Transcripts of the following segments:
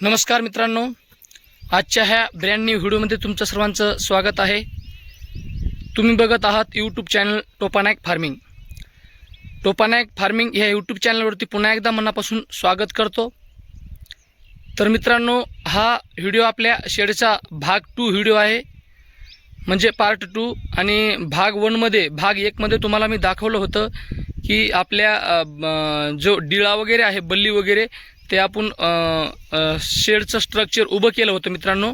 नमस्कार मित्रांनो. आजच्या ह्या ब्रँड न्यू व्हिडिओमध्ये तुमचं सर्वांचं स्वागत आहे. तुम्ही बघत आहात YouTube channel Topanayak farming Topanayak farming ह्या यूट्यूब चॅनलवरती पुन्हा एकदा मनापासून स्वागत करतो. तर मित्रांनो हा व्हिडिओ आपल्या शेडचा भाग टू व्हिडिओ आहे. म्हणजे पार्ट टू आणि भाग वनमध्ये भाग एकमध्ये तुम्हाला मी दाखवलं होतं की आपल्या जो डिळा वगैरे आहे बल्ली वगैरे ते आपण शेडचं स्ट्रक्चर उभं केलं होतं मित्रांनो.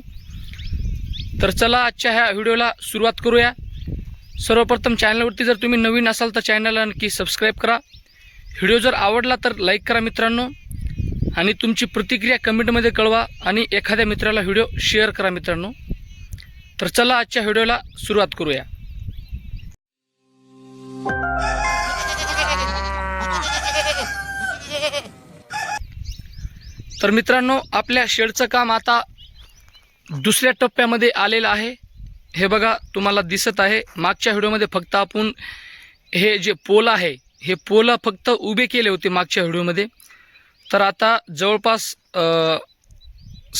तर चला आजच्या ह्या व्हिडिओला सुरुवात करूया. सर्वप्रथम चॅनलवरती जर तुम्ही नवीन असाल तर चॅनलला नक्की सबस्क्राईब करा. व्हिडिओ जर आवडला तर लाईक करा मित्रांनो. आणि तुमची प्रतिक्रिया कमेंटमध्ये कळवा आणि एखाद्या मित्राला व्हिडिओ शेअर करा मित्रांनो. तर चला आजच्या व्हिडिओला सुरुवात करूया. तर मित्रांनो आपल्या शेडचं काम आता दुसऱ्या टप्प्यामध्ये आलेलं आहे. हे बघा तुम्हाला दिसत आहे. मागच्या व्हिडिओमध्ये फक्त आपण हे जे पोल आहे हे पोल फक्त उभे केले होते मागच्या व्हिडिओमध्ये. तर आता जवळपास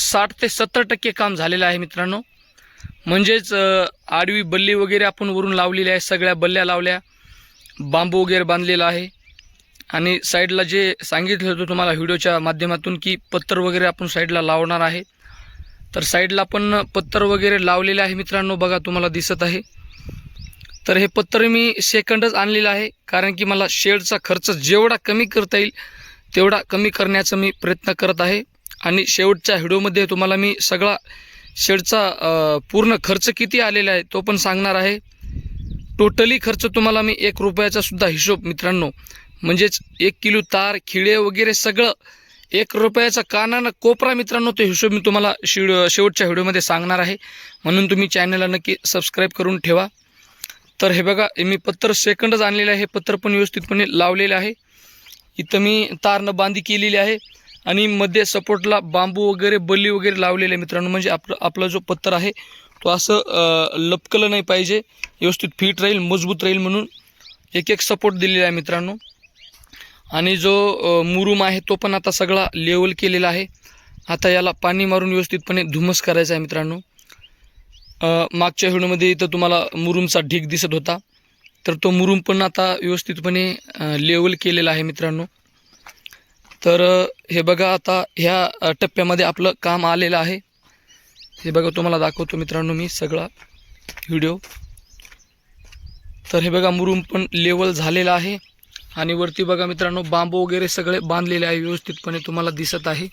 साठ ते सत्तर टक्के काम झालेलं आहे मित्रांनो. म्हणजेच आडवी बल्ली वगैरे आपण वरून लावलेली आहे सगळ्या बल्ल्या लावल्या. बांबू वगैरे बांधलेला आहे. आणि साईडला जे सांगितलं होतं तुम्हाला व्हिडिओच्या माध्यमातून की पत्तर वगैरे आपण साईडला लावणार आहे. तर साईडला पण पत्तर वगैरे लावलेले आहे मित्रांनो बघा तुम्हाला दिसत आहे. तर हे पत्तर मी सेकंडच आणलेलं आहे कारण की मला शेडचा खर्च जेवढा कमी करता येईल तेवढा कमी करण्याचा मी प्रयत्न करत आहे. आणि शेवटच्या व्हिडिओमध्ये तुम्हाला मी सगळा शेडचा पूर्ण खर्च किती आलेला आहे तो पण सांगणार आहे. टोटली खर्च तुम्हाला मी एक रुपयाचा सुद्धा हिशोब मित्रांनो म्हणजेच एक किलो तार खिळे वगैरे सगळं एक रुपयाचा कानानं कोपरा मित्रांनो तो हिशोब मी तुम्हाला शिड शेवटच्या व्हिडिओमध्ये सांगणार आहे. म्हणून तुम्ही चॅनलला नक्की सबस्क्राईब करून ठेवा. तर हे बघा मी पत्तर सेकंडच आणलेलं आहे. हे पत्तर पण व्यवस्थितपणे लावलेलं आहे. इथं मी तारनं बांधी केलेली आहे. आणि मध्ये सपोर्टला बांबू वगैरे बल्ली वगैरे लावलेले आहे मित्रांनो. म्हणजे आपलं आपला जो पत्तर आहे तो असं लपकलं नाही पाहिजे. व्यवस्थित फिट राहील मजबूत राहील म्हणून एक एक सपोर्ट दिलेला आहे मित्रांनो. आणि जो मुरुम मुरूम आहे तो पण आता सगळा लेवल केलेला आहे. आता याला पाणी मारून व्यवस्थितपणे धुमस करायचा आहे मित्रांनो. मागच्या व्हिडिओमध्ये इथं तुम्हाला मुरुमचा ढीक दिसत होता. तर तो मुरुम पण आता व्यवस्थितपणे लेवल केलेला आहे मित्रांनो. तर हे बघा आता ह्या टप्प्यामध्ये आपलं काम आलेलं आहे. हे बघा तुम्हाला दाखवतो मित्रांनो मी सगळा व्हिडिओ तर हे बघा मुरुम पण लेवल झालेला आहे. आणि वरती बघा मित्रांनो बांबू वगैरे सगळे बांधलेले आहे व्यवस्थितपणे तुम्हाला दिसत आहे.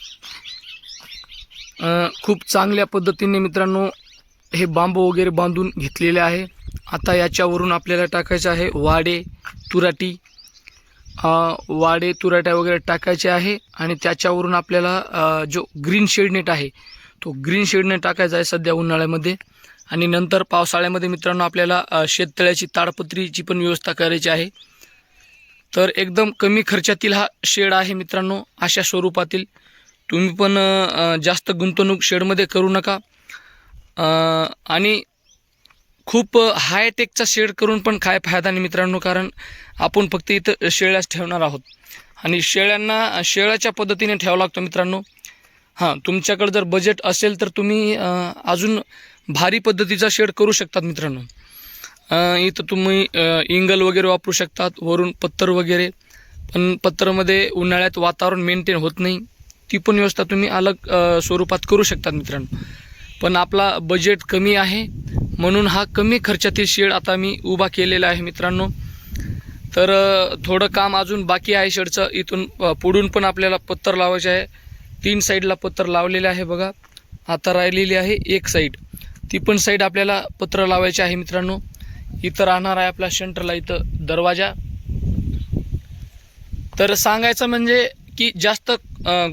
खूप चांगल्या पद्धतीने मित्रांनो हे बांबू वगैरे बांधून घेतलेले आहे. आता याच्यावरून आपल्याला टाकायचं आहे वाडे तुराटी. वाडे तुराट्या वगैरे टाकायचे आहे आणि त्याच्यावरून आपल्याला जो ग्रीन शेडनेट आहे तो ग्रीन शेडने टाकायचा आहे सध्या उन्हाळ्यामध्ये. आणि नंतर पावसाळ्यामध्ये मित्रांनो आपल्याला शेततळ्याची ताडपत्रीची पण व्यवस्था करायची आहे. तर एकदम कमी खर्चातील हा शेड आहे मित्रांनो अशा स्वरूपातील. तुम्ही पण जास्त गुंतवणूक शेडमध्ये करू नका. आणि खूप हायटेकचा शेड करून पण काय फायदा नाही मित्रांनो कारण आपण फक्त इथं शेळ्याच ठेवणार आहोत. आणि शेळ्यांना शेळ्याच्या पद्धतीने ठेवावं लागतो मित्रांनो. हां तुमच्याकडे जर बजेट असेल तर तुम्ही अजून भारी पद्धतीचा शेड करू शकतात मित्रांनो. इथं तुम्ही इंगल वगैरे वापरू शकतात वरून पत्तर वगैरे. पण पत्तरमध्ये उन्हाळ्यात वातावरण मेंटेन होत नाही. ती पण व्यवस्था तुम्ही अलग स्वरूपात करू शकतात मित्रांनो. पण आपला बजेट कमी आहे. म्हणून हा कमी खर्चातील शेड आता मी उभा केलेला आहे मित्रांनो. तर थोडं काम अजून बाकी आहे शेडचं. इथून पुढून पण आपल्याला पत्तर लावायचे आहे. तीन साईडला पत्तर लावलेले आहे बघा. आता राहिलेली आहे एक साईड. ती पण साईड आपल्याला पत्र लावायचे आहे मित्रांनो. इथं राहणार आहे आपल्या सेंटरला इथं दरवाजा. तर सांगायचं म्हणजे की जास्त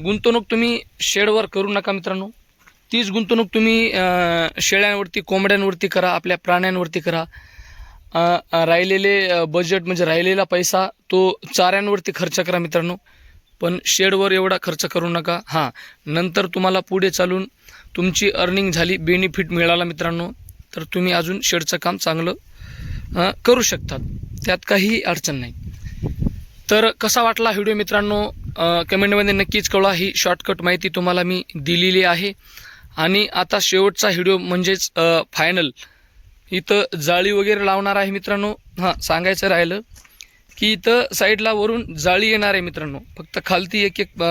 गुंतवणूक तुम्ही शेडवर करू नका मित्रांनो. तीच गुंतवणूक तुम्ही शेळ्यांवरती कोंबड्यांवरती करा आपल्या प्राण्यांवरती करा. राहिलेले बजेट म्हणजे राहिलेला पैसा तो चाऱ्यांवरती खर्च करा मित्रांनो. पण शेडवर एवढा खर्च करू नका. हां नंतर तुम्हाला पुढे चालून तुमची अर्निंग झाली बेनिफिट मिळाला मित्रांनो. तर तुम्ही अजून शेडचं काम चांगलं करू शकतात. त्यात काही अडचण नाही. तर कसा वाटला व्हिडिओ मित्रांनो? कमेंटमध्ये नक्कीच कळवा. ही शॉर्टकट माहिती तुम्हाला मी दिलेली आहे. आणि आता शेवटचा व्हिडिओ म्हणजेच फायनल इथं जाळी वगैरे लावणार आहे मित्रांनो. हां सांगायचं राहिलं की इथं साईडला वरून जाळी येणार आहे मित्रांनो. फक्त खालती एक एक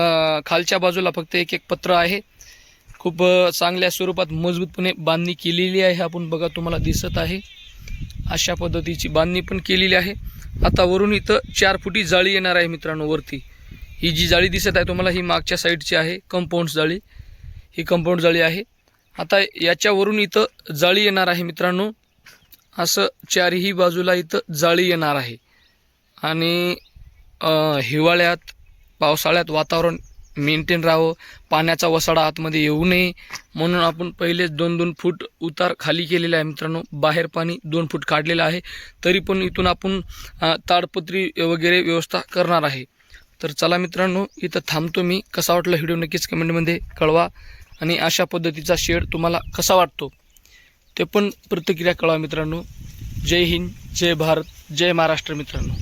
खालच्या बाजूला फक्त एक एक पत्र आहे. खूप चांगल्या स्वरूपात मजबूतपणे बांधणी केलेली आहे. आपण बघा तुम्हाला दिसत आहे. अशा पद्धतीची बांधणी पण केलेली आहे. आता वरून इथं चार फुटी जाळी येणार आहे मित्रांनो वरती. ही जी जाळी दिसत आहे तुम्हाला ही मागच्या साईडची आहे कंपाऊंड जाळी. ही कंपाऊंड जाळी आहे. आता याच्यावरून इथं जाळी येणार आहे मित्रांनो. असं चारही बाजूला इथं जाळी येणार आहे. आणि हिवाळ्यात पावसाळ्यात वातावरण मेंटेन राहावं पाण्याचा वसाडा आतमध्ये येऊ नये. म्हणून आपण पहिलेच दोन दोन फूट उतार खाली केलेला आहे मित्रांनो. बाहेर पाणी दोन फूट काढलेलं आहे. तरी पण इथून आपण ताडपत्री वगैरे व्यवस्था करणार आहे. तर चला मित्रांनो इथं थांबतो मी. कसा वाटला व्हिडिओ नक्कीच कमेंटमध्ये कळवा. आणि अशा पद्धतीचा शेड तुम्हाला कसा वाटतो? ते पण प्रतिक्रिया कळवा मित्रांनो. जय हिंद जय भारत जय महाराष्ट्र मित्रांनो.